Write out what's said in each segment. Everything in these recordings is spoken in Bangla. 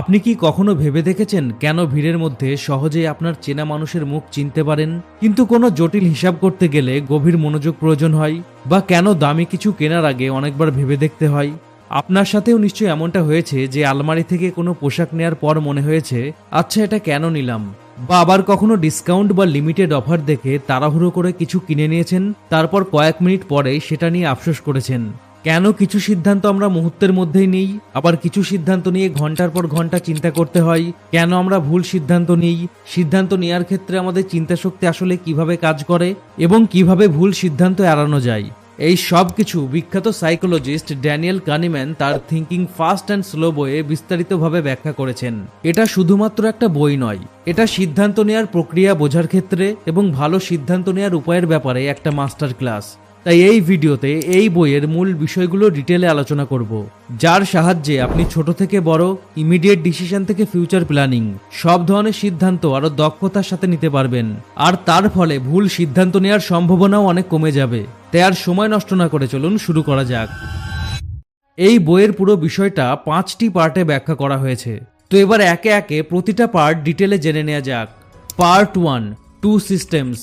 আপনি কি কখনো ভেবে দেখেছেন কেন ভিড়ের মধ্যে সহজেই আপনার চেনা মানুষের মুখ চিনতে পারেন? কিন্তু কোনো জটিল হিসাব করতে গেলে গভীর মনোযোগ প্রয়োজন হয়, বা কেন দামি কিছু কেনার আগে অনেকবার ভেবে দেখতে হয়? আপনার সাথেও নিশ্চয়ই এমনটা হয়েছে যে আলমারি থেকে কোনো পোশাক নেয়ার পর মনে হয়েছে আচ্ছা এটা কেন নিলাম? বা আবার কখনো ডিসকাউন্ট বা লিমিটেড অফার দেখে তাড়াহুড়ো করে কিছু কিনে নিয়েছেন, তারপর কয়েক মিনিট পরে সেটা নিয়ে আফসোস করেছেন। কেন কিছু সিদ্ধান্ত আমরা মুহূর্তের মধ্যেই নিই? আবার কিছু সিদ্ধান্ত নিয়ে ঘণ্টার পর ঘণ্টা চিন্তা করতে হয়, কেন আমরা ভুল সিদ্ধান্ত নিই? সিদ্ধান্ত নেওয়ার ক্ষেত্রে আমাদের চিন্তা শক্তি আসলে কীভাবে কাজ করে এবং কীভাবে ভুল সিদ্ধান্ত এড়ানো যায়? এই সব কিছু বিখ্যাত সাইকোলজিস্ট ড্যানিয়েল কানিম্যান তার থিঙ্কিং ফাস্ট অ্যান্ড স্লো বইয়ে বিস্তারিতভাবে ব্যাখ্যা করেছেন। এটা শুধুমাত্র একটা বই নয়, এটা সিদ্ধান্ত নেওয়ার প্রক্রিয়া বোঝার ক্ষেত্রে এবং ভালো সিদ্ধান্ত নেওয়ার উপায়ের ব্যাপারে একটা মাস্টার ক্লাস তাই এই ভিডিওতে এই বইয়ের মূল বিষয়গুলো ডিটেলে আলোচনা করব, যার সাহায্যে আপনি ছোট থেকে বড় ইমিডিয়েট ডিসিশন থেকে ফিউচার প্ল্যানিং সব ধরনের সিদ্ধান্ত আরও দক্ষতার সাথে নিতে পারবেন। আর তার ফলে ভুল সিদ্ধান্ত নেওয়ার সম্ভাবনাও অনেক কমে যাবে। তাই আর সময় নষ্ট না করে চলুন শুরু করা যাক। এই বইয়ের পুরো বিষয়টা পাঁচটি পার্টে ব্যাখ্যা করা হয়েছে। তো এবার একে একে প্রতিটা পার্ট ডিটেলে জেনে নেওয়া যাক। Part one, two systems.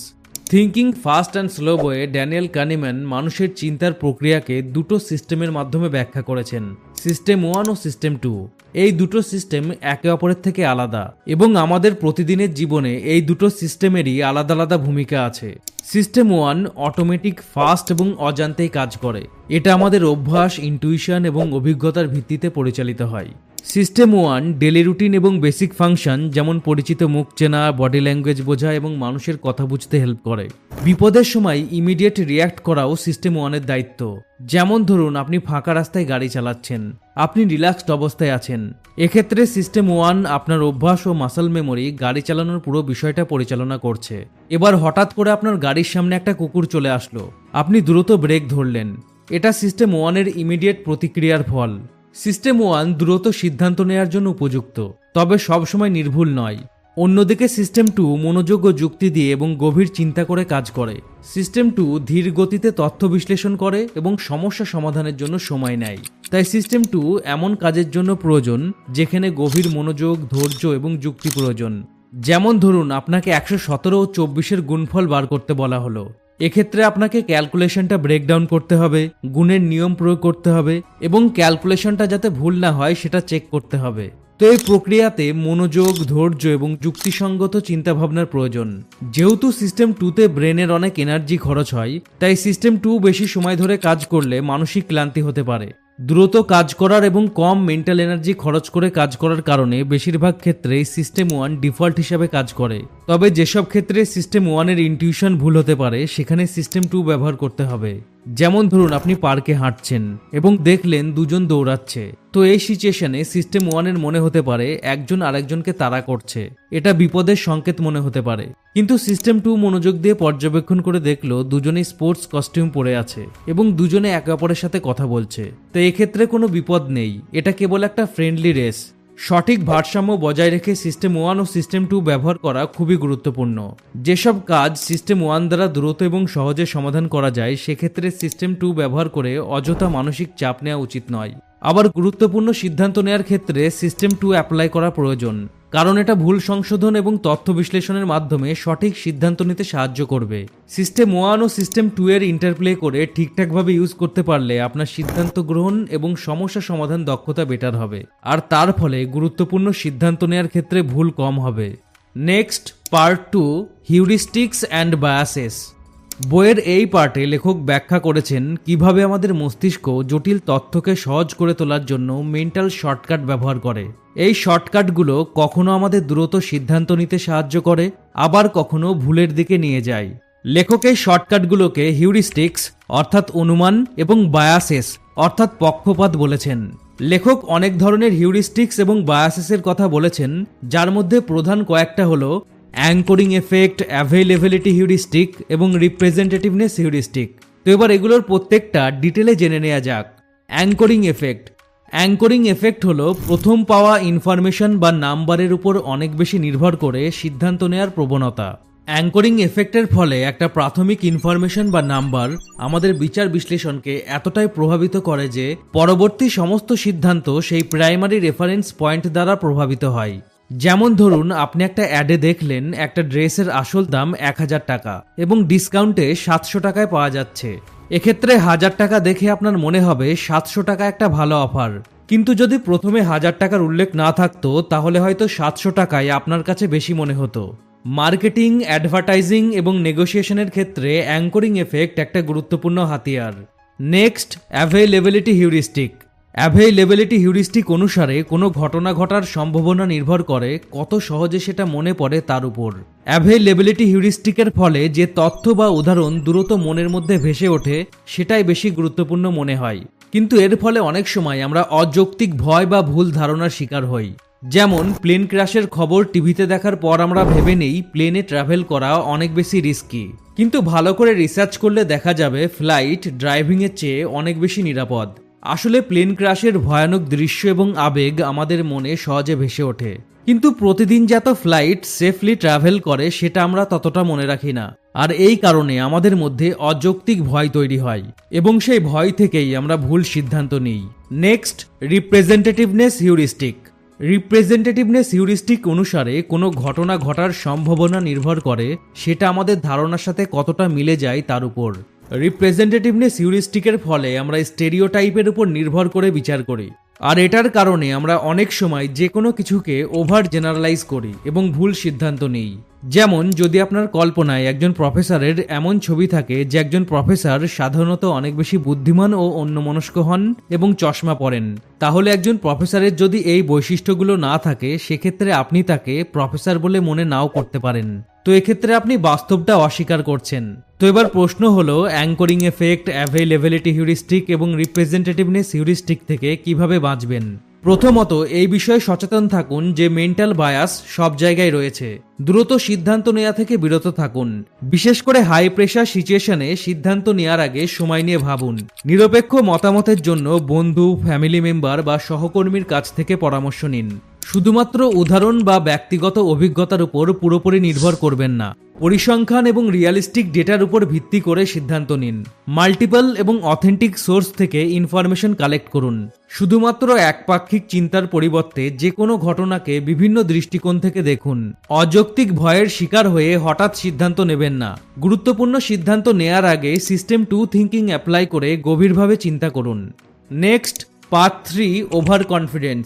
Thinking fast and slow বইয়ে ড্যানিয়েল কানিম্যান মানুষের চিন্তার প্রক্রিয়াকে দুটো সিস্টেমের মাধ্যমে ব্যাখ্যা করেছেন সিস্টেম ওয়ান ও সিস্টেম টু এই দুটো সিস্টেম একে অপরের থেকে আলাদা এবং আমাদের প্রতিদিনের জীবনে এই দুটো সিস্টেমেরই আলাদা আলাদা ভূমিকা আছে। সিস্টেম ওয়ান অটোমেটিক ফাস্ট এবং অজান্তেই কাজ করে। এটা আমাদের অভ্যাস ইনটুইশন এবং অভিজ্ঞতার ভিত্তিতে পরিচালিত হয়। সিস্টেম ওয়ান ডেলি রুটিন এবং বেসিক ফাংশন যেমন পরিচিত মুখ চেনা বডি ল্যাঙ্গুয়েজ বোঝা এবং মানুষের কথা বুঝতে হেল্প করে। বিপদের সময় ইমিডিয়েট রিয়্যাক্ট করাও সিস্টেম ওয়ানের দায়িত্ব। যেমন ধরুন, আপনি ফাঁকা রাস্তায় গাড়ি চালাচ্ছেন, আপনি রিল্যাক্সড অবস্থায় আছেন। এক্ষেত্রে সিস্টেম ওয়ান আপনার অভ্যাস ও মাসল মেমোরি গাড়ি চালানোর পুরো বিষয়টা পরিচালনা করছে। এবার হঠাৎ করে আপনার গাড়ির সামনে একটা কুকুর চলে আসলো। আপনি দ্রুত ব্রেক ধরলেন। এটা সিস্টেম ওয়ানের ইমিডিয়েট প্রতিক্রিয়ার ফল। সিস্টেম ওয়ান দ্রুত সিদ্ধান্ত নেওয়ার জন্য উপযুক্ত, তবে সবসময় নির্ভুল নয়। অন্যদিকে সিস্টেম টু মনোযোগ ও যুক্তি দিয়ে এবং গভীর চিন্তা করে কাজ করে। সিস্টেম টু ধীর গতিতে তথ্য বিশ্লেষণ করে এবং সমস্যা সমাধানের জন্য সময় নেয়। তাই সিস্টেম টু এমন কাজের জন্য প্রয়োজন, যেখানে গভীর মনোযোগ, ধৈর্য এবং যুক্তি প্রয়োজন। যেমন ধরুন, আপনাকে একশো সতেরো ও চব্বিশের গুণফল বার করতে বলা হলো। এক্ষেত্রে আপনাকে ক্যালকুলেশনটা ব্রেকডাউন করতে হবে, গুণের নিয়ম প্রয়োগ করতে হবে এবং ক্যালকুলেশনটা যাতে ভুল না হয় সেটা চেক করতে হবে। তো এই প্রক্রিয়াতে মনোযোগ, ধৈর্য এবং যুক্তিসঙ্গত চিন্তাভাবনার প্রয়োজন। যেহেতু সিস্টেম টুতে ব্রেনের অনেক এনার্জি খরচ হয়, তাই সিস্টেম টু বেশি সময় ধরে কাজ করলে মানসিক ক্লান্তি হতে পারে। দ্রুত কাজ করার এবং কম মেন্টাল এনার্জি খরচ করে কাজ করার কারণে বেশিরভাগ ক্ষেত্রে সিস্টেম ওয়ান ডিফল্ট হিসাবে কাজ করে। তবে যেসব ক্ষেত্রে সিস্টেম ওয়ানের ইনটিউশন ভুল হতে পারে, সেখানে সিস্টেম টু ব্যবহার করতে হবে। যেমন ধরুন, আপনি পার্কে হাঁটছেন এবং দেখলেন দুজন দৌড়াচ্ছে। তো এই সিচুয়েশনে সিস্টেম ওয়ানের মনে হতে পারে একজন আরেকজনকে তাড়া করছে। এটা বিপদের সংকেত মনে হতে পারে। কিন্তু সিস্টেম টু মনোযোগ দিয়ে পর্যবেক্ষণ করে দেখল দুজনেই স্পোর্টস কস্টিউম পরে আছে এবং দুজনে একে অপরের সাথে কথা বলছে। তো এক্ষেত্রে কোনো বিপদ নেই। এটা কেবল একটা ফ্রেন্ডলি রেস সঠিক ভারসাম্য বজায় রেখে সিস্টেম ওয়ান ও সিস্টেম টু ব্যবহার করা খুবই গুরুত্বপূর্ণ। যেসব কাজ সিস্টেম ওয়ান দ্বারা দ্রুত এবং সহজে সমাধান করা যায়, সেক্ষেত্রে সিস্টেম টু ব্যবহার করে অযথা মানসিক চাপ নেওয়া উচিত নয়। আবার গুরুত্বপূর্ণ সিদ্ধান্ত নেওয়ার ক্ষেত্রে সিস্টেম টু অ্যাপ্লাই করা প্রয়োজন। কারণ এটা ভুল সংশোধন এবং তথ্য বিশ্লেষণের মাধ্যমে সঠিক সিদ্ধান্ত নিতে সাহায্য করবে। সিস্টেম ওয়ান ও সিস্টেম টু এর ইন্টারপ্লে করে ঠিকঠাকভাবে ইউজ করতে পারলে আপনার সিদ্ধান্ত গ্রহণ এবং সমস্যা সমাধান দক্ষতা বেটার হবে। আর তার ফলে গুরুত্বপূর্ণ সিদ্ধান্ত নেওয়ার ক্ষেত্রে ভুল কম হবে। Next, part two, heuristics and biases. বইয়ের এই পার্টে লেখক ব্যাখ্যা করেছেন কীভাবে আমাদের মস্তিষ্ক জটিল তথ্যকে সহজ করে তোলার জন্য মেন্টাল শর্টকাট ব্যবহার করে। এই শর্টকাটগুলো কখনো আমাদের দ্রুত সিদ্ধান্ত নিতে সাহায্য করে, আবার কখনো ভুলের দিকে নিয়ে যায়। লেখক এই শর্টকাটগুলোকে হিউরিস্টিক্স অর্থাৎ অনুমান, এবং বায়াসেস অর্থাৎ পক্ষপাত বলেছেন। লেখক অনেক ধরনের হিউরিস্টিক্স এবং বায়াসেসের কথা বলেছেন, যার মধ্যে প্রধান কয়েকটা হলো অ্যাঙ্করিং এফেক্ট অ্যাভেলেবিলিটি হিউরিস্টিক এবং রিপ্রেজেন্টেটিভনেস হিউরিস্টিক তো এবার এগুলোর প্রত্যেকটা ডিটেলে জেনে নেওয়া যাক। অ্যাঙ্করিং এফেক্ট অ্যাঙ্করিং এফেক্ট হলো প্রথম পাওয়া ইনফরমেশন বা নাম্বারের উপর অনেক বেশি নির্ভর করে সিদ্ধান্ত নেওয়ার প্রবণতা। অ্যাঙ্করিং এফেক্টের ফলে একটা প্রাথমিক ইনফরমেশন বা নাম্বার আমাদের বিচার বিশ্লেষণকে এতটাই প্রভাবিত করে যে পরবর্তী সমস্ত সিদ্ধান্ত সেই প্রাইমারি রেফারেন্স পয়েন্ট দ্বারা প্রভাবিত হয়। যেমন ধরুন, আপনি একটা অ্যাডে দেখলেন একটা ড্রেসের আসল দাম এক হাজার টাকা এবং ডিসকাউন্টে সাতশো টাকায় পাওয়া যাচ্ছে। এক্ষেত্রে হাজার টাকা দেখে আপনার মনে হবে সাতশো টাকা একটা ভালো অফার কিন্তু যদি প্রথমে হাজার টাকার উল্লেখ না থাকতো, তাহলে হয়তো সাতশো টাকায় আপনার কাছে বেশি মনে হতো। মার্কেটিং অ্যাডভার্টাইজিং এবং নেগোসিয়েশনের ক্ষেত্রে অ্যাঙ্করিং এফেক্ট একটা গুরুত্বপূর্ণ হাতিয়ার। Next availability heuristic availability heuristic অনুসারে কোনো ঘটনা ঘটার সম্ভাবনা নির্ভর করে কত সহজে সেটা মনে পড়ে তার উপর। অ্যাভেলেবিলিটি হিউরিস্টিকের ফলে যে তথ্য বা উদাহরণ দ্রুত মনের মধ্যে ভেসে ওঠে, সেটাই বেশি গুরুত্বপূর্ণ মনে হয়। কিন্তু এর ফলে অনেক সময় আমরা অযৌক্তিক ভয় বা ভুল ধারণার শিকার হই। যেমন, প্লেন ক্র্যাশের খবর টিভিতে দেখার পর আমরা ভেবে নেই প্লেনে ট্রাভেল করা অনেক বেশি রিস্কি। কিন্তু ভালো করে রিসার্চ করলে দেখা যাবে, ফ্লাইট ড্রাইভিংয়ের চেয়ে অনেক বেশি নিরাপদ। আসলে প্লেন ক্র্যাশের ভয়ানক দৃশ্য এবং আবেগ আমাদের মনে সহজে ভেসে ওঠে। কিন্তু প্রতিদিন যত ফ্লাইট সেফলি ট্রাভেল করে, সেটা আমরা ততটা মনে রাখি না। আর এই কারণে আমাদের মধ্যে অযৌক্তিক ভয় তৈরি হয় এবং সেই ভয় থেকেই আমরা ভুল সিদ্ধান্ত নিই। Next representativeness heuristic representativeness heuristic অনুসারে কোনো ঘটনা ঘটার সম্ভাবনা নির্ভর করে, সেটা আমাদের ধারণার সাথে কতটা মিলে যায় তার উপর। রিপ্রেজেন্টেটিভনেস হিউরিস্টিকের ফলে আমরা স্টেরিও টাইপের উপর নির্ভর করে বিচার করি। আর এটার কারণে আমরা অনেক সময় যে কোনো কিছুকে ওভার জেনারেলাইজ করি এবং ভুল সিদ্ধান্ত নিই। যেমন, যদি আপনার কল্পনায় একজন প্রফেসরের এমন ছবি থাকে যে একজন প্রফেসর সাধারণত অনেক বেশি বুদ্ধিমান ও অন্যমনস্ক হন এবং চশমা পরেন, তাহলে একজন প্রফেসরের যদি এই বৈশিষ্ট্যগুলো না থাকে, সেক্ষেত্রে আপনি তাকে প্রফেসর বলে মনে নাও করতে পারেন। তো এক্ষেত্রে আপনি বাস্তবটা অস্বীকার করছেন। তো এবার প্রশ্ন হলো অ্যাঙ্করিং এফেক্ট অ্যাভেলেবিলিটি হিউরিস্টিক এবং রিপ্রেজেন্টেটিভনেস হিউরিস্টিক থেকে কীভাবে বাঁচবেন? প্রথমত, এই বিষয়ে সচেতন থাকুন যে মেন্টাল বায়াস সব জায়গায় রয়েছে। দ্রুত সিদ্ধান্ত নেওয়া থেকে বিরত থাকুন। বিশেষ করে হাই প্রেশার সিচুয়েশনে সিদ্ধান্ত নেওয়ার আগে সময় নিয়ে ভাবুন। নিরপেক্ষ মতামতের জন্য বন্ধু ফ্যামিলি মেম্বার বা সহকর্মীর কাছ থেকে পরামর্শ নিন। শুধুমাত্র উদাহরণ বা ব্যক্তিগত অভিজ্ঞতার উপর পুরোপুরি নির্ভর করবেন না। পরিসংখ্যান এবং রিয়ালিস্টিক ডেটার উপর ভিত্তি করে সিদ্ধান্ত নিন। মাল্টিপল এবং অথেন্টিক সোর্স থেকে ইনফরমেশন কালেক্ট করুন। শুধুমাত্র একপাক্ষিক চিন্তার পরিবর্তে যে কোনো ঘটনাকে বিভিন্ন দৃষ্টিকোণ থেকে দেখুন। অযৌক্তিক ভয়ের শিকার হয়ে হঠাৎ সিদ্ধান্ত নেবেন না। গুরুত্বপূর্ণ সিদ্ধান্ত নেয়ার আগে সিস্টেম টু থিঙ্কিং অ্যাপ্লাই করে গভীরভাবে চিন্তা করুন। Next, part three, overconfidence.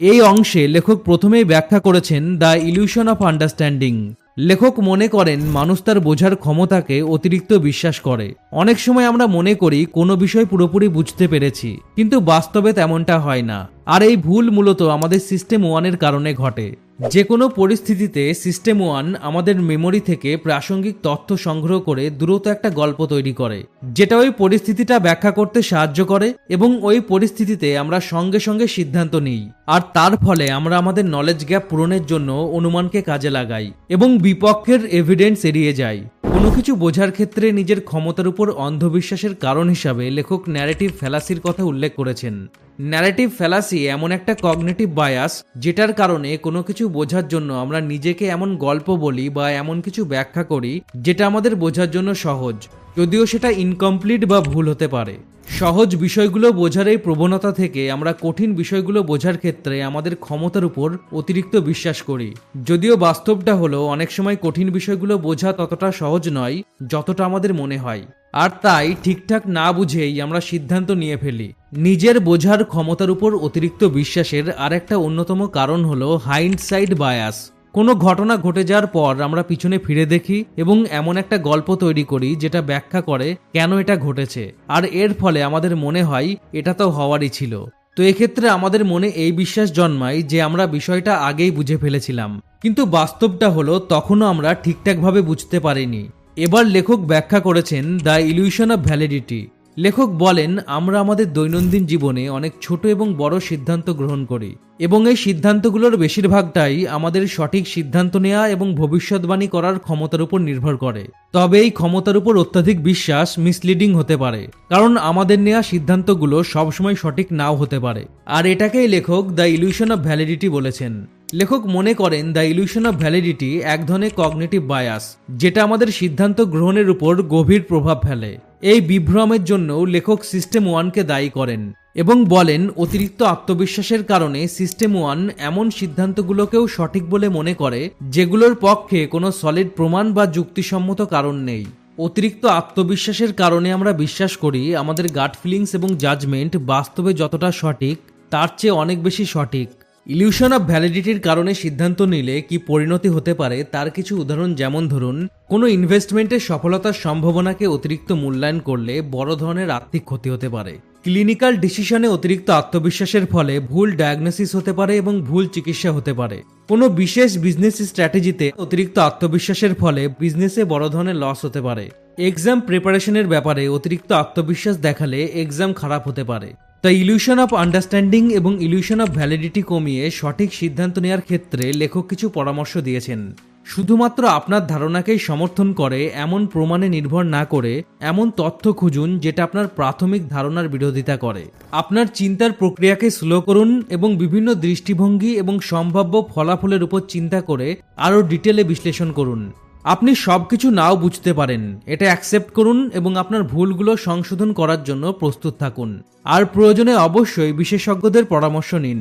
এই অংশে লেখক প্রথমেই ব্যাখ্যা করেছেন দ্য ইলিউশন অফ আন্ডারস্ট্যান্ডিং। লেখক মনে করেন মানুষ তার বোঝার ক্ষমতাকে অতিরিক্ত বিশ্বাস করে। অনেক সময় আমরা মনে করি কোনো বিষয় পুরোপুরি বুঝতে পেরেছি, কিন্তু বাস্তবে তেমনটা হয় না। আর এই ভুল মূলত আমাদের সিস্টেম ওয়ানের কারণে ঘটে। যে কোনো পরিস্থিতিতে সিস্টেম ওয়ান আমাদের মেমোরি থেকে প্রাসঙ্গিক তথ্য সংগ্রহ করে দ্রুত একটা গল্প তৈরি করে, যেটা ওই পরিস্থিতিটা ব্যাখ্যা করতে সাহায্য করে এবং ওই পরিস্থিতিতে আমরা সঙ্গে সঙ্গে সিদ্ধান্ত নিই। আর তার ফলে আমরা আমাদের নলেজ গ্যাপ পূরণের জন্য অনুমানকে কাজে লাগাই এবং বিপক্ষের এভিডেন্স এড়িয়ে যাই। কোনো কিছু বোঝার ক্ষেত্রে নিজের ক্ষমতার উপর অন্ধবিশ্বাসের কারণ হিসাবে লেখক ন্যারেটিভ ফ্যালাসির কথা উল্লেখ করেছেন। ন্যারেটিভ ফ্যালাসি এমন একটা কগনেটিভ বায়াস যেটার কারণে কোনো কিছু বোঝার জন্য আমরা নিজেকে এমন গল্প বলি বা এমন কিছু ব্যাখ্যা করি যেটা আমাদের বোঝার জন্য সহজ, যদিও সেটা ইনকমপ্লিট বা ভুল হতে পারে। সহজ বিষয়গুলো বোঝার এই প্রবণতা থেকে আমরা কঠিন বিষয়গুলো বোঝার ক্ষেত্রে আমাদের ক্ষমতার উপর অতিরিক্ত বিশ্বাস করি। যদিও বাস্তবটা হলো, অনেক সময় কঠিন বিষয়গুলো বোঝা ততটা সহজ নয়, যতটা আমাদের মনে হয়। আর তাই ঠিকঠাক না বুঝেই আমরা সিদ্ধান্ত নিয়ে ফেলি। নিজের বোঝার ক্ষমতার উপর অতিরিক্ত বিশ্বাসের আরেকটা অন্যতম কারণ হল হাইন্ডসাইড বায়াস কোনো ঘটনা ঘটে যাওয়ার পর আমরা পিছনে ফিরে দেখি এবং এমন একটা গল্প তৈরি করি যেটা ব্যাখ্যা করে কেন এটা ঘটেছে। আর এর ফলে আমাদের মনে হয় এটা তো হওয়ারই ছিল। তো এক্ষেত্রে আমাদের মনে এই বিশ্বাস জন্মায় যে আমরা বিষয়টা আগেই বুঝে ফেলেছিলাম। কিন্তু বাস্তবটা হলো তখনও আমরা ঠিকঠাকভাবে বুঝতে পারিনি। এবার লেখক ব্যাখ্যা করেছেন দ্য ইলিউশন অফ ভ্যালিডিটি লেখক বলেন, আমরা আমাদের দৈনন্দিন জীবনে অনেক ছোট এবং বড় সিদ্ধান্ত গ্রহণ করি, এবং এই সিদ্ধান্তগুলোর বেশিরভাগটাই আমাদের সঠিক সিদ্ধান্ত নেওয়া এবং ভবিষ্যৎবাণী করার ক্ষমতার উপর নির্ভর করে। তবে এই ক্ষমতার উপর অত্যাধিক বিশ্বাস মিসলিডিং হতে পারে, কারণ আমাদের নেওয়া সিদ্ধান্তগুলো সবসময় সঠিক নাও হতে পারে। আর এটাকেই লেখক দ্য ইলিউশন অফ ভ্যালিডিটি বলেছেন। লেখক মনে করেন, দ্য ইলিউশন অফ ভ্যালিডিটি এক ধরনের কগনেটিভ বায়াস, যেটা আমাদের সিদ্ধান্ত গ্রহণের উপর গভীর প্রভাব ফেলে। এই বিভ্রমের জন্য লেখক সিস্টেম ওয়ানকে দায়ী করেন এবং বলেন, অতিরিক্ত আত্মবিশ্বাসের কারণে সিস্টেম ওয়ান এমন সিদ্ধান্তগুলোকেও সঠিক বলে মনে করে, যেগুলোর পক্ষে কোনো সলিড প্রমাণ বা যুক্তিসম্মত কারণ নেই। অতিরিক্ত আত্মবিশ্বাসের কারণে আমরা বিশ্বাস করি, আমাদের গাট ফিলিংস এবং জাজমেন্ট বাস্তবে যতটা সঠিক, তার চেয়ে অনেক বেশি সঠিক। ইলিউশন অফ ভ্যালিডিটির কারণে সিদ্ধান্ত নিলে কি পরিণতি হতে পারে তার কিছু উদাহরণ যেমন ধরুন, কোনো ইনভেস্টমেন্টের সফলতার সম্ভাবনাকে অতিরিক্ত মূল্যায়ন করলে বড় ধরনের আর্থিক ক্ষতি হতে পারে। ক্লিনিক্যাল ডিসিশনে অতিরিক্ত আত্মবিশ্বাসের ফলে ভুল ডায়াগনোসিস হতে পারে এবং ভুল চিকিৎসা হতে পারে। কোনো বিশেষ বিজনেস স্ট্র্যাটেজিতে অতিরিক্ত আত্মবিশ্বাসের ফলে বিজনেসে বড় ধরনের লস হতে পারে। এক্সাম প্রিপারেশনের ব্যাপারে অতিরিক্ত আত্মবিশ্বাস দেখালে এক্সাম খারাপ হতে পারে। দ্য ইলিউশন অফ আন্ডারস্ট্যান্ডিং এবং ইলিউশন অফ ভ্যালিডিটি কমিয়ে সঠিক সিদ্ধান্ত নেওয়ার ক্ষেত্রে লেখক কিছু পরামর্শ দিয়েছেন। শুধুমাত্র আপনার ধারণাকেই সমর্থন করে, এমন প্রমাণে নির্ভর না করে, এমন তথ্য খুঁজুন যেটা আপনার প্রাথমিক ধারণার বিরোধিতা করে। আপনার চিন্তার প্রক্রিয়াকে স্লো করুন এবং বিভিন্ন দৃষ্টিভঙ্গি এবং সম্ভাব্য ফলাফলের উপর চিন্তা করে আরও ডিটেলে বিশ্লেষণ করুন। আপনি সব কিছু নাও বুঝতে পারেন। এটা অ্যাকসেপ্ট করুন এবং আপনার ভুলগুলো সংশোধন করার জন্য প্রস্তুত থাকুন। আর প্রয়োজনে অবশ্যই বিশেষজ্ঞদের পরামর্শ নিন।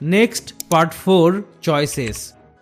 নেক্সট পার্ট ফোর চয়েসেস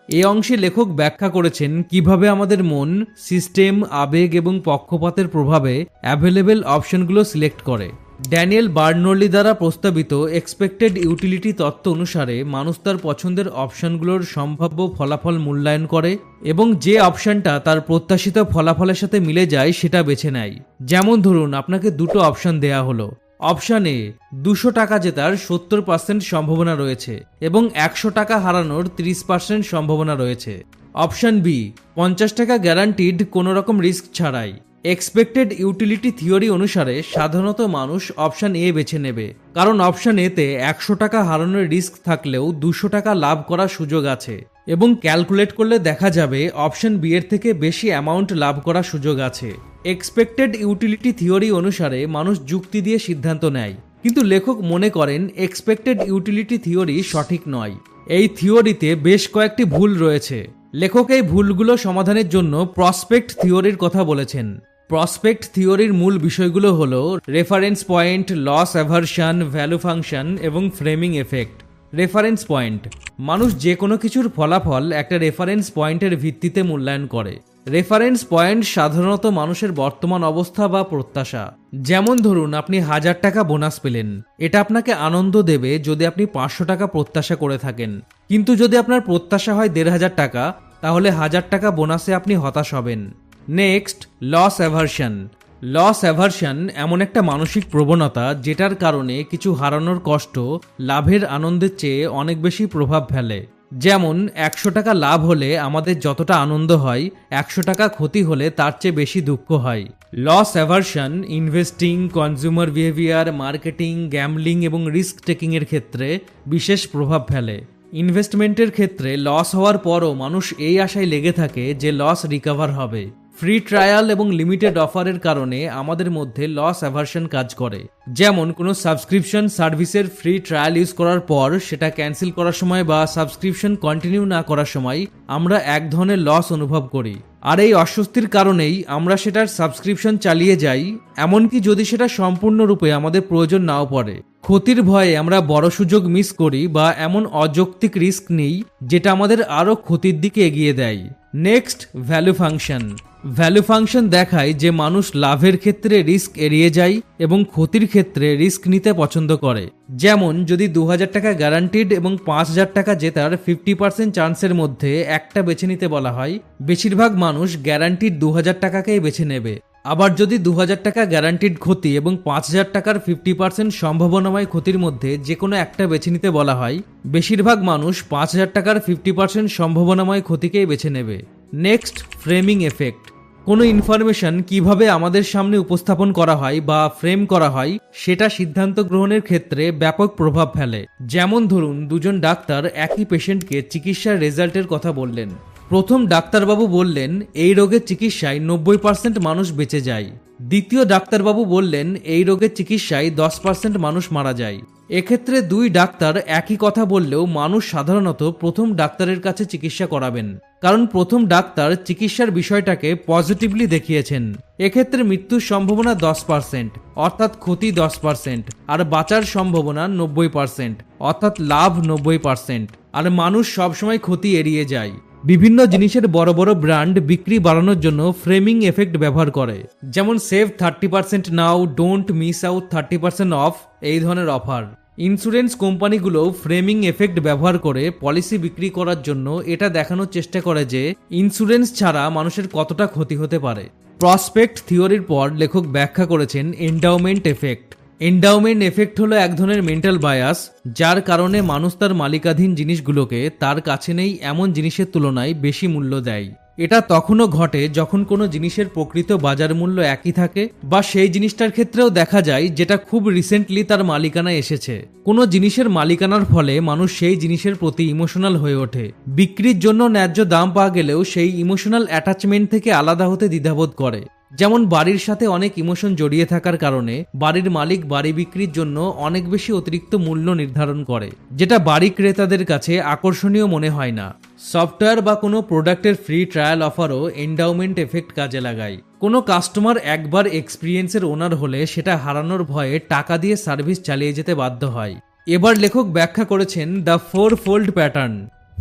এই অংশে লেখক ব্যাখ্যা করেছেন কীভাবে আমাদের মন সিস্টেম আবেগ এবং পক্ষপাতের প্রভাবে অ্যাভেলেবেল অপশনগুলো সিলেক্ট করে। ড্যানিয়েল বার্নলি দ্বারা প্রস্তাবিত এক্সপেক্টেড ইউটিলিটি তত্ত্ব অনুসারে মানুষ তার পছন্দের অপশনগুলোর সম্ভাব্য ফলাফল মূল্যায়ন করে এবং যে অপশনটা তার প্রত্যাশিত ফলাফলের সাথে মিলে যায় সেটা বেছে নেয়। যেমন ধরুন, আপনাকে দুটো অপশন দেয়া হলো। অপশন এ, দুশো টাকা জেতার সত্তর পার্সেন্ট সম্ভাবনা রয়েছে এবং একশো টাকা হারানোর ত্রিশ পার্সেন্ট সম্ভাবনা রয়েছে। অপশান বি, পঞ্চাশ টাকা গ্যারান্টিড কোনো রকম রিস্ক ছাড়াই। এক্সপেক্টেড ইউটিলিটি থিওরি অনুসারে সাধারণত মানুষ অপশান এ বেছে নেবে। কারণ অপশান এতে একশো টাকা হারানোর রিস্ক থাকলেও দুশো টাকা লাভ করার সুযোগ আছে। এবং ক্যালকুলেট করলে দেখা যাবে অপশান বি এর থেকে বেশি অ্যামাউন্ট লাভ করার সুযোগ আছে। এক্সপেক্টেড ইউটিলিটি থিওরি অনুসারে মানুষ যুক্তি দিয়ে সিদ্ধান্ত নেয়। কিন্তু লেখক মনে করেন এক্সপেক্টেড ইউটিলিটি থিওরি সঠিক নয়। এই থিওরিতে বেশ কয়েকটি ভুল রয়েছে। লেখক এই ভুলগুলো সমাধানের জন্য প্রসপেক্ট থিওরির কথা বলেছেন। প্রসপেক্ট থিওরির মূল বিষয়গুলো হলো reference point loss aversion value function এবং ফ্রেমিং এফেক্ট রেফারেন্স পয়েন্ট মানুষ যে কোনো কিছুর ফলাফল একটা রেফারেন্স পয়েন্টের ভিত্তিতে মূল্যায়ন করে। রেফারেন্স পয়েন্ট সাধারণত মানুষের বর্তমান অবস্থা বা প্রত্যাশা। যেমন ধরুন, আপনি হাজার টাকা বোনাস পেলেন। এটা আপনাকে আনন্দ দেবে যদি আপনি পাঁচশো টাকা প্রত্যাশা করে থাকেন। কিন্তু যদি আপনার প্রত্যাশা হয় দেড় হাজার টাকা, তাহলে হাজার টাকা বোনাসে আপনি হতাশ হবেন। Next loss aversion loss aversion এমন একটা মানসিক প্রবণতা যেটার কারণে কিছু হারানোর কষ্ট লাভের আনন্দের চেয়ে অনেক বেশি প্রভাব ফেলে। যেমন, একশো টাকা লাভ হলে আমাদের যতটা আনন্দ হয়, একশো টাকা ক্ষতি হলে তার চেয়ে বেশি দুঃখ হয়। Loss aversion investing consumer behaviour marketing gambling এবং রিস্ক টেকিংয়ের ক্ষেত্রে বিশেষ প্রভাব ফেলে। ইনভেস্টমেন্টের ক্ষেত্রে লস হওয়ার পরও মানুষ এই আশায় লেগে থাকে যে লস রিকভার হবে। ফ্রি ট্রায়াল এবং লিমিটেড অফারের কারণে আমাদের মধ্যে লস অ্যাভারশন কাজ করে। যেমন, কোনো সাবস্ক্রিপশন সার্ভিসের ফ্রি ট্রায়াল ইউজ করার পর সেটা ক্যান্সেল করার সময় বা সাবস্ক্রিপশন কন্টিনিউ না করার সময় আমরা এক ধরনের লস অনুভব করি। আর এই অস্বস্তির কারণেই আমরা সেটার সাবস্ক্রিপশন চালিয়ে যাই, এমনকি যদি সেটা সম্পূর্ণরূপে আমাদের প্রয়োজন নাও পড়ে। ক্ষতির ভয়ে আমরা বড় সুযোগ মিস করি বা এমন অযৌক্তিক রিস্ক নিই, যেটা আমাদের আরও ক্ষতির দিকে এগিয়ে দেয়। Next value function value function দেখায় যে মানুষ লাভের ক্ষেত্রে রিস্ক এড়িয়ে যায় এবং ক্ষতির ক্ষেত্রে রিস্ক নিতে পছন্দ করে। যেমন, যদি দু হাজার টাকা গ্যারান্টিড এবং পাঁচ হাজার টাকা জেতার ফিফটি পার্সেন্ট চান্সের মধ্যে একটা বেছে নিতে বলা হয়, বেশিরভাগ মানুষ গ্যারান্টিড দু হাজার টাকাকেই বেছে নেবে। আবার যদি দু হাজার টাকা গ্যারান্টিড ক্ষতি এবং পাঁচ হাজার টাকার ফিফটি পার্সেন্ট সম্ভাবনাময় ক্ষতির মধ্যে যে কোনো একটা বেছে নিতে বলা হয়, বেশিরভাগ মানুষ পাঁচ হাজার টাকার ফিফটি পার্সেন্ট সম্ভাবনাময় ক্ষতিকেই বেছে নেবে। নেক্সট ফ্রেমিং এফেক্ট কোনো ইনফরমেশন কীভাবে আমাদের সামনে উপস্থাপন করা হয় বা ফ্রেম করা হয়, সেটা সিদ্ধান্ত গ্রহণের ক্ষেত্রে ব্যাপক প্রভাব ফেলে। যেমন ধরুন, দুজন ডাক্তার একই পেশেন্টকে চিকিৎসার রেজাল্টের কথা বললেন। প্রথম ডাক্তারবাবু বললেন, এই রোগের চিকিৎসায় নব্বই পার্সেন্ট মানুষ বেঁচে যায়। দ্বিতীয় ডাক্তারবাবু বললেন, এই রোগের চিকিৎসায় দশ পার্সেন্ট মানুষ মারা যায়। এক্ষেত্রে দুই ডাক্তার একই কথা বললেও মানুষ সাধারণত প্রথম ডাক্তারের কাছে চিকিৎসা করাবেন, কারণ প্রথম ডাক্তার চিকিৎসার বিষয়টাকে পজিটিভলি দেখিয়েছেন। এক্ষেত্রে মৃত্যুর সম্ভাবনা দশ পার্সেন্ট অর্থাৎ ক্ষতি দশ পার্সেন্ট আর বাঁচার সম্ভাবনা নব্বই পার্সেন্ট অর্থাৎ লাভ নব্বই পার্সেন্ট আর মানুষ সবসময় ক্ষতি এড়িয়ে যায়। বিভিন্ন জিনিসের বড় বড় ব্র্যান্ড বিক্রি বাড়ানোর জন্য ফ্রেমিং এফেক্ট ব্যবহার করে। যেমন save thirty percent now, don't miss out thirty percent off, এই ধরনের অফার। ইন্স্যুরেন্স কোম্পানিগুলো ফ্রেমিং এফেক্ট ব্যবহার করে পলিসি বিক্রি করার জন্য এটা দেখানোর চেষ্টা করে যে ইন্স্যুরেন্স ছাড়া মানুষের কতটা ক্ষতি হতে পারে। প্রসপেক্ট থিওরির পর লেখক ব্যাখ্যা করেছেন এন্ডাউমেন্ট এফেক্ট। এন্ডাউমেন্ট এফেক্ট হলো এক ধরনের মেন্টাল বায়াস যার কারণে মানুষ তার মালিকাধীন জিনিসগুলোকে তার কাছে নেই এমন জিনিসের তুলনায় বেশি মূল্য দেয়। এটা তখনও ঘটে যখন কোনো জিনিসের প্রকৃত বাজার মূল্য একই থাকে বা সেই জিনিসটার ক্ষেত্রেও দেখা যায় যেটা খুব রিসেন্টলি তার মালিকানায় এসেছে। কোনো জিনিসের মালিকানার ফলে মানুষ সেই জিনিসের প্রতি ইমোশনাল হয়ে ওঠে। বিক্রির জন্য ন্যায্য দাম পাওয়া গেলেও সেই ইমোশনাল অ্যাটাচমেন্ট থেকে আলাদা হতে দ্বিধাবোধ করে। যেমন বাড়ির সাথে অনেক ইমোশন জড়িয়ে থাকার কারণে বাড়ির মালিক বাড়ি বিক্রির জন্য অনেক বেশি অতিরিক্ত মূল্য নির্ধারণ করে, যেটা বাড়ি ক্রেতাদের কাছে আকর্ষণীয় মনে হয় না। সফটওয়্যার বা কোনো প্রোডাক্টের ফ্রি ট্রায়াল অফারও এন্ডাউমেন্ট এফেক্ট কাজে লাগায়। কোনো কাস্টমার একবার এক্সপিরিয়েন্সের ওনার হলে সেটা হারানোর ভয়ে টাকা দিয়ে সার্ভিস চালিয়ে যেতে বাধ্য হয়। এবার লেখক ব্যাখ্যা করেছেন the fourfold pattern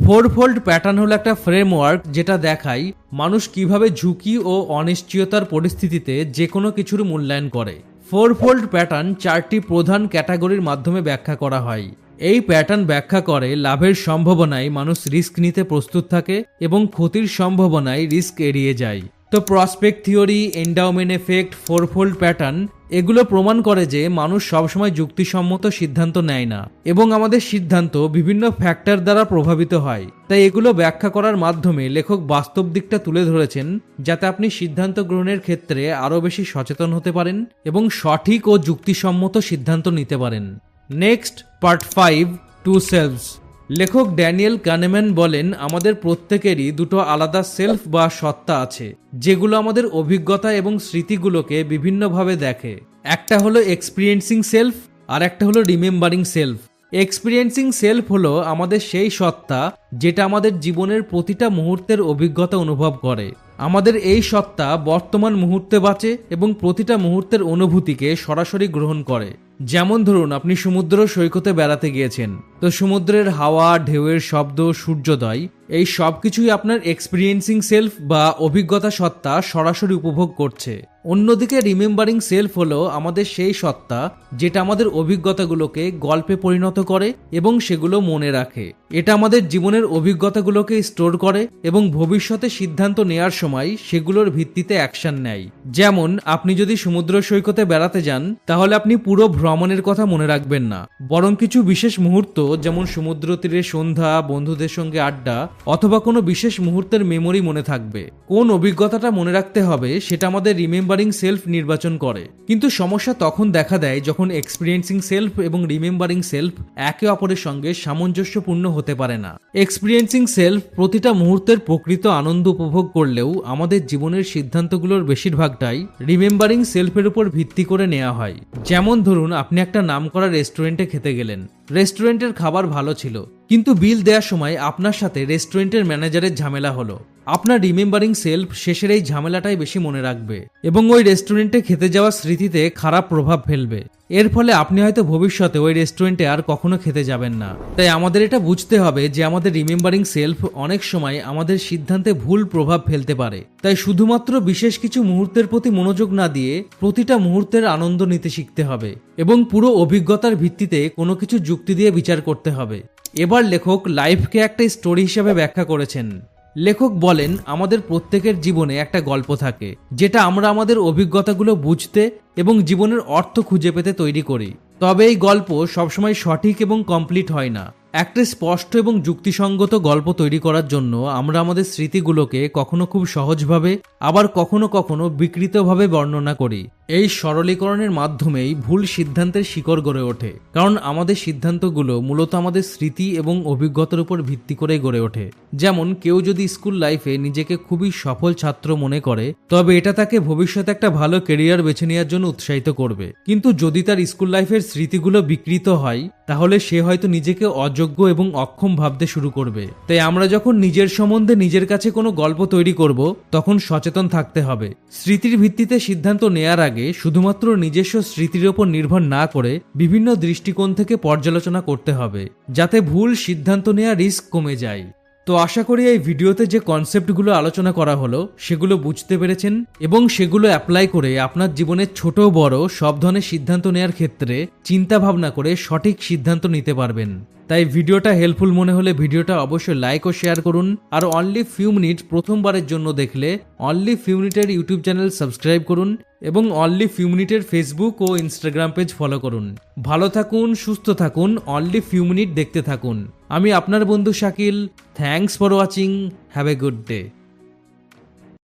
fourfold pattern হলো একটা ফ্রেমওয়ার্ক যেটা দেখায় মানুষ কীভাবে ঝুঁকি ও অনিশ্চয়তার পরিস্থিতিতে যে কোনো কিছুর মূল্যায়ন করে। ফোর ফোল্ড প্যাটার্ন চারটি প্রধান ক্যাটাগরির মাধ্যমে ব্যাখ্যা করা হয়। এই প্যাটার্ন ব্যাখ্যা করে লাভের সম্ভাবনায় মানুষ রিস্ক নিতে প্রস্তুত থাকে এবং ক্ষতির সম্ভাবনায় রিস্ক এড়িয়ে যায়। তো prospect theory endowment effect fourfold pattern এগুলো প্রমাণ করে যে মানুষ সবসময় যুক্তিসম্মত সিদ্ধান্ত নেয় না এবং আমাদের সিদ্ধান্ত বিভিন্ন ফ্যাক্টর দ্বারা প্রভাবিত হয়। তাই এগুলো ব্যাখ্যা করার মাধ্যমে লেখক বাস্তব দিকটা তুলে ধরেছেন যাতে আপনি সিদ্ধান্ত গ্রহণের ক্ষেত্রে আরও বেশি সচেতন হতে পারেন এবং সঠিক ও যুক্তিসম্মত সিদ্ধান্ত নিতে পারেন। Next part five two selves লেখক ড্যানিয়েল কানেম্যান বলেন, আমাদের প্রত্যেকেরই দুটো আলাদা সেলফ বা সত্তা আছে, যেগুলো আমাদের অভিজ্ঞতা এবং স্মৃতিগুলোকে বিভিন্নভাবে দেখে। একটা হলো এক্সপিরিয়েন্সিং সেলফ আর একটা হলো রিমেম্বারিং সেলফ এক্সপিরিয়েন্সিং সেলফ হলো আমাদের সেই সত্তা, যেটা আমাদের জীবনের প্রতিটা মুহূর্তের অভিজ্ঞতা অনুভব করে। আমাদের এই সত্তা বর্তমান মুহূর্তে বাঁচে এবং প্রতিটা মুহূর্তের অনুভূতিকে সরাসরি গ্রহণ করে। যেমন ধরুন, আপনি সমুদ্র সৈকতে বেড়াতে গিয়েছেন, তো সমুদ্রের হাওয়া, ঢেউয়ের শব্দ, সূর্যোদয়, এই সব কিছুই আপনার এক্সপিরিয়েন্সিং সেলফ বা অভিজ্ঞতা সত্তা সরাসরি উপভোগ করছে। অন্যদিকে রিমেম্বারিং সেলফ হলো আমাদের সেই সত্তা যেটা আমাদের অভিজ্ঞতাগুলোকে গল্পে পরিণত করে এবং সেগুলো মনে রাখে। এটা আমাদের জীবনের অভিজ্ঞতাগুলোকে স্টোর করে এবং ভবিষ্যতে সিদ্ধান্ত নেয়ার সময় সেগুলোর ভিত্তিতে অ্যাকশন নেয়। যেমন, আপনি যদি সমুদ্র সৈকতে বেড়াতে যান, তাহলে আপনি পুরো ভ্রমণের কথা মনে রাখবেন না। বরং কিছু বিশেষ মুহূর্ত, যেমন সমুদ্র তীরে সন্ধ্যা, বন্ধুদের সঙ্গে আড্ডা, অথবা কোনো বিশেষ মুহূর্তের মেমোরি মনে থাকবে। কোন অভিজ্ঞতাটা মনে রাখতে হবে, সেটা আমাদের রিমেম্বারিং সেলফ নির্বাচন করে। কিন্তু সমস্যা তখন দেখা দেয় যখন এক্সপিরিয়েন্সিং সেলফ এবং রিমেম্বারিং সেলফ একে অপরের সঙ্গে সামঞ্জস্যপূর্ণ হতে পারে না। এক্সপিরিয়েন্সিং সেলফ প্রতিটা মুহূর্তের প্রকৃত আনন্দ উপভোগ করলেও আমাদের জীবনের সিদ্ধান্তগুলোর বেশিরভাগটাই রিমেম্বারিং সেলফের উপর ভিত্তি করে নেওয়া হয়। যেমন ধরুন আপনি একটা নাম করা রেস্টুরেন্টে খেতে গেলেন। রেস্টুরেন্টের খাবার ভালো ছিল, কিন্তু বিল দেওয়ার সময় আপনার সাথে রেস্টুরেন্টের ম্যানেজারের ঝামেলা হলো। আপনার রিমেম্বারিং সেলফ শেষের এই ঝামেলাটাই বেশি মনে রাখবে এবং ওই রেস্টুরেন্টে খেতে যাওয়ার স্মৃতিতে খারাপ প্রভাব ফেলবে। এর ফলে আপনি হয়তো ভবিষ্যতে ওই রেস্টুরেন্টে আর কখনো খেতে যাবেন না। তাই আমাদের এটা বুঝতে হবে যে আমাদের রিমেম্বারিং সেলফ অনেক সময় আমাদের সিদ্ধান্তে ভুল প্রভাব ফেলতে পারে। তাই শুধুমাত্র বিশেষ কিছু মুহূর্তের প্রতি মনোযোগ না দিয়ে প্রতিটা মুহূর্তের আনন্দ নিতে শিখতে হবে এবং পুরো অভিজ্ঞতার ভিত্তিতে কোনো কিছু যুক্তি দিয়ে বিচার করতে হবে। এবার লেখক লাইফকে একটা স্টোরি হিসেবে ব্যাখ্যা করেছেন। লেখক বলেন, আমাদের প্রত্যেকের জীবনে একটা গল্প থাকে, যেটা আমরা আমাদের অভিজ্ঞতাগুলো বুঝতে এবং জীবনের অর্থ খুঁজে পেতে তৈরি করি। তবে এই গল্প সবসময় সঠিক এবং কমপ্লিট হয় না। একটা স্পষ্ট এবং যুক্তিসঙ্গত গল্প তৈরি করার জন্য আমরা আমাদের স্মৃতিগুলোকে কখনো খুব সহজভাবে, আবার কখনো কখনো বিকৃতভাবে বর্ণনা করি। এই সরলীকরণের মাধ্যমেই ভুল সিদ্ধান্তের শিকড় গড়ে ওঠে। কারণ আমাদের সিদ্ধান্তগুলো মূলত আমাদের স্মৃতি এবং অভিজ্ঞতার উপর ভিত্তি করে গড়ে ওঠে। যেমন, কেউ যদি স্কুল লাইফে নিজেকে খুবই সফল ছাত্র মনে করে, তবে এটা তাকে ভবিষ্যতে একটা ভালো কেরিয়ার বেছে নেওয়ার জন্য উৎসাহিত করবে। কিন্তু যদি তার স্কুল লাইফের স্মৃতিগুলো বিকৃত হয়, তাহলে সে হয়তো নিজেকে অযোগ্য এবং অক্ষম ভাবতে শুরু করবে। তাই আমরা যখন নিজের সম্বন্ধে নিজের কাছে কোনো গল্প তৈরি করব, তখন সচেতন থাকতে হবে। স্মৃতির ভিত্তিতে সিদ্ধান্ত নেয়ার আগে শুধুমাত্র নিজস্ব স্মৃতির ওপর নির্ভর না করে বিভিন্ন দৃষ্টিকোণ থেকে পর্যালোচনা করতে হবে, যাতে ভুল সিদ্ধান্ত নেওয়া রিস্ক কমে যায়। তো আশা করি এই ভিডিওতে যে কনসেপ্টগুলো আলোচনা করা হলো, সেগুলো বুঝতে পেরেছেন এবং সেগুলো অ্যাপ্লাই করে আপনার জীবনের ছোট বড় সব ধরনের সিদ্ধান্ত নেওয়ার ক্ষেত্রে চিন্তা ভাবনা করে সঠিক সিদ্ধান্ত নিতে পারবেন। তাই ভিডিওটা হেল্পফুল মনে হলে ভিডিওটা অবশ্যই লাইক ও শেয়ার করুন আর অনলি ফিউ মিনিট প্রথমবারের জন্য দেখলে অনলি ফিউ মিনিটের ইউটিউব চ্যানেল সাবস্ক্রাইব করুন এবং অনলি ফিউ মিনিটের ফেসবুক ও ইনস্টাগ্রাম পেজ ফলো করুন। ভালো থাকুন, সুস্থ থাকুন অনলি ফিউ মিনিট দেখতে থাকুন। আমি আপনার বন্ধু Shakil. Thanks for watching have a good day